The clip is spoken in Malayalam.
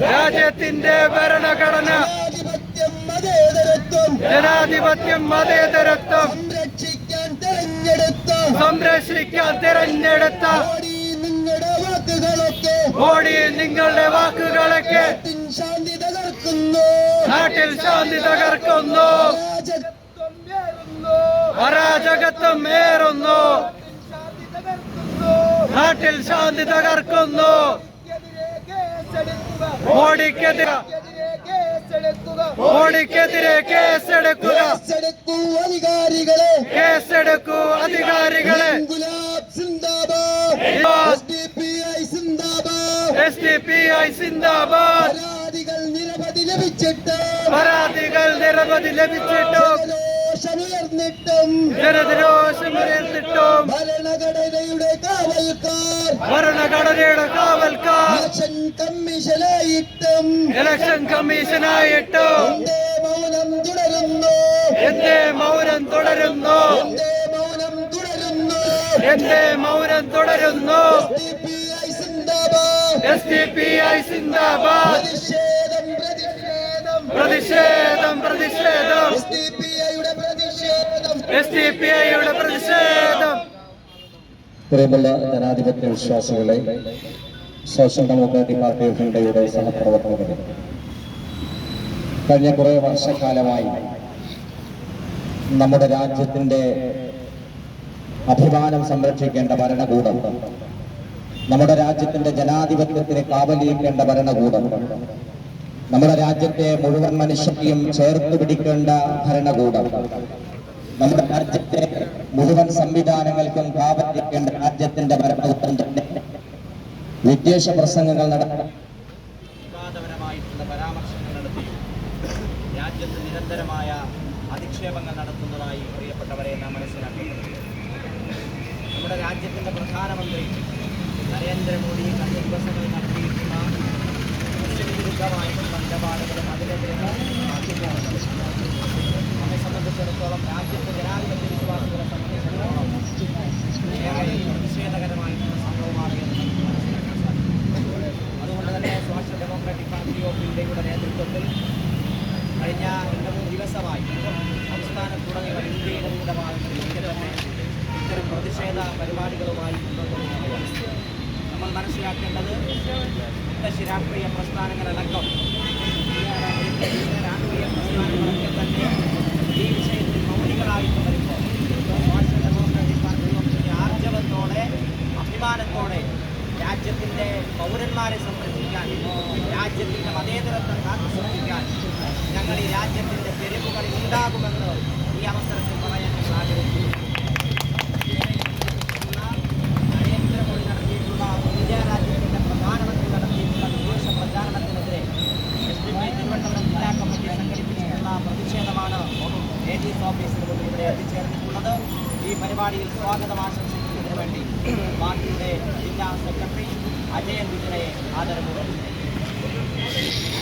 രാജ്യത്തിന്റെ ഭരണഘടന. ജനാധിപത്യം മതേതരത്വം. ജനാധിപത്യം മതേതരത്വം. സംരക്ഷിക്കാൻ തെരഞ്ഞെടുത്ത. സംരക്ഷിക്കാൻ തിരഞ്ഞെടുത്ത. നിങ്ങളുടെ വാക്കുകളൊക്കെ. മോഡി നിങ്ങളുടെ വാക്കുകളൊക്കെ. നാട്ടിൻ ശാന്തി തകർക്കുന്നു. നാട്ടിൽ ശാന്തി തകർക്കുന്നു. അരാജകത്വം ഏറുന്നു. നാട്ടിൽ ശാന്തി തകർക്കുന്നു. മോഡിക്കെതിരെ. മോഡിക്കെതിരെ കേസെടുക്കുക. കേസെടുക്കൂ അധികാരികളെ. കേസെടുക്കൂ അധികാരികളെ. ഗുലാബ് സിന്ദാബാദ്. എസ് ഡി പി ഐ സിന്ദാബാദ്. പരാതികൾ നിരവധി ലഭിച്ചിട്ട്. പരാതികൾ നിരവധി ലഭിച്ചിട്ടും. ജനരോഷമുയർന്നിട്ടും ജനദിനോഷമുയർന്നിട്ടും ഭരണഘടനയുടെ ഭരണഘടനയുടെ കാവൽക്കാർ. ഇലക്ഷൻ കമ്മീഷനായിട്ടും ഇലക്ഷൻ കമ്മീഷനായിട്ടും മൗനം തുടരുന്നു. എന്റെ മൗനം തുടരുന്നു. എന്തേ മൗനം തുടരുന്നു. എന്റെ മൗനം തുടരുന്നു. എസ് ഡി പി ഐ സിന്ദാബാദ്. പ്രതിഷേധം പ്രതിഷേധം. എസ് ഡി പി ഐയുടെ പ്രതിഷേധം. എസ് ഡി പി ഐയുടെ പ്രതിഷേധം. പ്രിയമുള്ള ജനാധിപത്യ വിശ്വാസികളെ സോഷ്യൽ ഡെമോക്രാറ്റിക് പാർട്ടി ഓഫ് ഇന്ത്യയുടെ സഹപ്രവർത്തകരെ. കഴിഞ്ഞ കുറേ വർഷക്കാലമായി നമ്മുടെ രാജ്യത്തിന്റെ അഭിമാനം സംരക്ഷിക്കേണ്ട ഭരണകൂടം നമ്മുടെ രാജ്യത്തിന്റെ ജനാധിപത്യത്തിന് കാവലിയിക്കേണ്ട ഭരണകൂടം നമ്മുടെ രാജ്യത്തെ മുഴുവൻ മനുഷ്യരെയും ചേർത്ത് പിടിക്കേണ്ട ഭരണകൂടം നമ്മുടെ രാജ്യത്തെ സംവിധാനങ്ങൾക്കും കാവലിരിക്കേണ്ട രാജ്യത്തിന്റെ ഭരണകൂടം തന്നെ വിദ്വേഷ പ്രസംഗങ്ങൾ നടത്തി വിവാദപരമായിട്ടുള്ള പരാമർശങ്ങൾ നടത്തി. രാജ്യത്ത് നിരന്തരമായ അധിക്ഷേപങ്ങൾ നടത്തുന്നതായി പ്രിയപ്പെട്ടവരെ നാം മനസ്സിലാക്കുന്നത് നമ്മുടെ രാജ്യത്തിന്റെ പ്രധാനമന്ത്രി നരേന്ദ്രമോദി കഴിഞ്ഞ ദിവസങ്ങളിൽ നടത്തിയിട്ടുള്ള മുസ്ലിം വിരുദ്ധമായിട്ടുള്ള നിലപാടുകളും അതിനെതിരെ നമ്മെ സംബന്ധിച്ചിടത്തോളം രാജ്യത്തെ ജനാധിപത്യ വിശ്വാസികളെ സംബന്ധിച്ചിടത്തോളം ഏറെ പ്രതിഷേധകരമായിട്ടുള്ള സംഭവമാണ് എന്ന് നമുക്ക് മനസ്സിലാക്കാൻ സാധിക്കും അതുകൊണ്ട് തന്നെ സോഷ്യൽ ഡെമോക്രാറ്റിക് പാർട്ടി ഓഫ് ഇന്ത്യയുടെ നേതൃത്വത്തിൽ കഴിഞ്ഞ മൂന്ന് ദിവസമായി സംസ്ഥാനത്തുടങ്ങിയ ഇന്ത്യയുടെ തന്നെ ഇത്തരം പ്രതിഷേധ പരിപാടികളുമായി നമ്മൾ മനസ്സിലാക്കേണ്ടത് മുത്തശ്ശി രാഷ്ട്രീയ പ്രസ്ഥാനങ്ങളടക്കം രാഷ്ട്രീയ പ്രസ്ഥാനങ്ങളൊക്കെ തന്നെ ഈ വിഷയത്തിൽ മൗലികളായിട്ട് വരുമ്പോൾ social democratic party of India ആർജവത്തോടെ അഭിമാനത്തോടെ രാജ്യത്തിന്റെ പൗരന്മാരെ സംരക്ഷിക്കാൻ രാജ്യത്തിന്റെ മതേതരത്വം കാത്തു സൂക്ഷിക്കാൻ ഞങ്ങൾ ഈ രാജ്യത്തിന്റെ തെരുവുകളിൽ ഉണ്ടാകുമെന്ന് ഈ അവസരത്തിൽ പറയാൻ ഞങ്ങൾ ആഗ്രഹിക്കുന്നു. നരേന്ദ്രമോദി നടത്തിയിട്ടുള്ള ഇന്ത്യ രാജ്യത്തിന്റെ പ്രധാനമന്ത്രി നടത്തിയിട്ടുള്ള വിദേശ പ്രചാരണത്തിനെതിരെ എസ് ഡി പി തിരുവനന്തപുരം ജില്ലാ കമ്മിറ്റി സംഘടിപ്പിച്ചിട്ടുള്ള പ്രതിഷേധമാണ് എസ് ഓഫീസിന് ഇവിടെ എത്തിച്ചേർന്നിട്ടുള്ളത് ഈ പരിപാടിയിൽ സ്വാഗതം అజయ్ విజయ్ ఆధారపడి